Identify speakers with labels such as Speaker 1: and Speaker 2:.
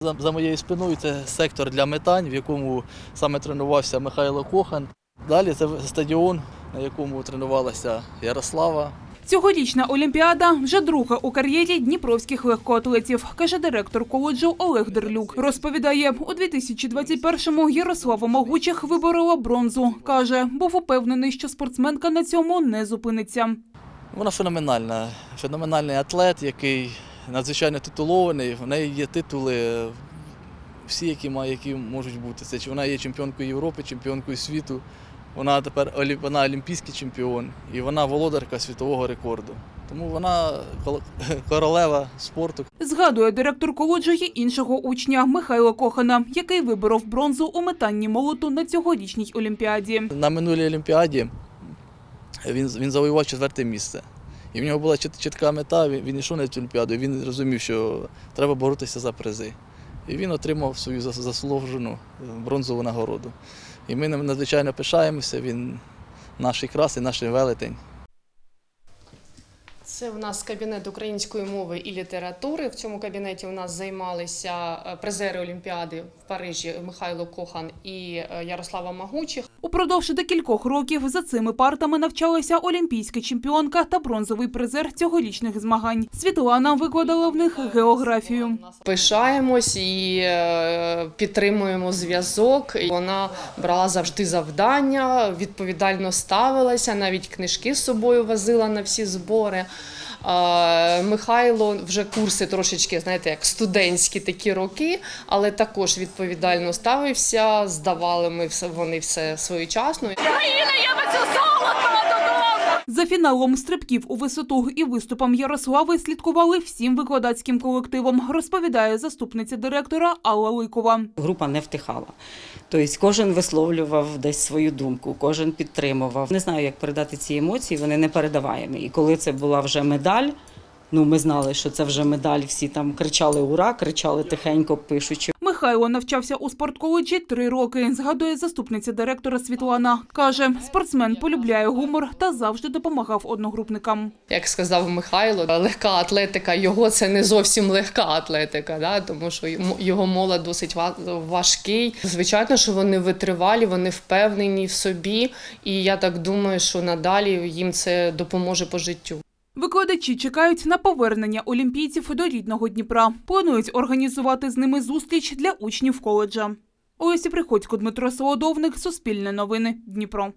Speaker 1: За, за моєю спиною це сектор для метань, в якому саме тренувався Михайло Кохан. Далі це стадіон, на якому тренувалася Ярослава.
Speaker 2: Цьогорічна Олімпіада вже друга у кар'єрі дніпровських легкоатлетів, каже директор коледжу Олег Дерлюк. Розповідає, у 2021-му Ярослава Могучих виборола бронзу. Каже, був упевнений, що спортсменка на цьому не зупиниться.
Speaker 1: Вона феноменальна, феноменальний атлет, який надзвичайно титулований. В неї є титули всі, які, має, які можуть бути. Це чи вона є чемпіонкою Європи, чемпіонкою світу. Вона тепер вона олімпійський чемпіон і вона володарка світового рекорду. Тому вона королева спорту.
Speaker 2: Згадує директор коледжу й іншого учня Михайла Кохана, який виборов бронзу у метанні молоту на цьогорічній Олімпіаді.
Speaker 1: На минулій Олімпіаді він, він завоював четверте місце. І в нього була чітка мета, він, йшов на цю Олімпіаду, він розумів, що треба боротися за призи. І він отримав свою зас- заслужену е, бронзову нагороду. І ми надзвичайно пишаємося, він наш крас і наш велетень.
Speaker 3: Це у нас кабінет української мови і літератури. В цьому кабінеті у нас займалися е, призери Олімпіади в Парижі Михайло Кохан і е, Ярослава Магучих.
Speaker 2: Упродовж декількох років за цими партами навчалася олімпійська чемпіонка та бронзовий призер цьогорічних змагань. Світлана викладала в них географію.
Speaker 3: Пишаємось і е, підтримуємо зв'язок. Вона брала завжди завдання, відповідально ставилася, навіть книжки з собою возила на всі збори. Михайло вже курси трошечки, знаєте, як студентські такі роки, але також відповідально ставився. Здавали ми все вони все своєчасно.
Speaker 2: За фіналом стрибків у висоту і виступом Ярослави слідкували всім викладацьким колективом, розповідає заступниця директора Алла Ликова.
Speaker 4: Група не втихала. Тобто кожен висловлював десь свою думку, кожен підтримував. Не знаю, як передати ці емоції, вони не передаваємі. І коли це була вже медаль, ну ми знали, що це вже медаль, всі там кричали ура, кричали тихенько, пишучи.
Speaker 2: Михайло навчався у спортколеджі три роки. Згадує заступниця директора Світлана. Каже, спортсмен полюбляє гумор та завжди допомагав одногрупникам.
Speaker 3: Як сказав Михайло, легка атлетика його це не зовсім легка атлетика, да? тому що його молот досить ва- важкий. Звичайно, що вони витривалі, вони впевнені в собі, і я так думаю, що надалі їм це допоможе по життю.
Speaker 2: Викладачі чекають на повернення олімпійців до рідного Дніпра. Планують організувати з ними зустріч для учнів коледжа. Олеся Приходько, Дмитро Солодовник, Суспільне новини, Дніпро.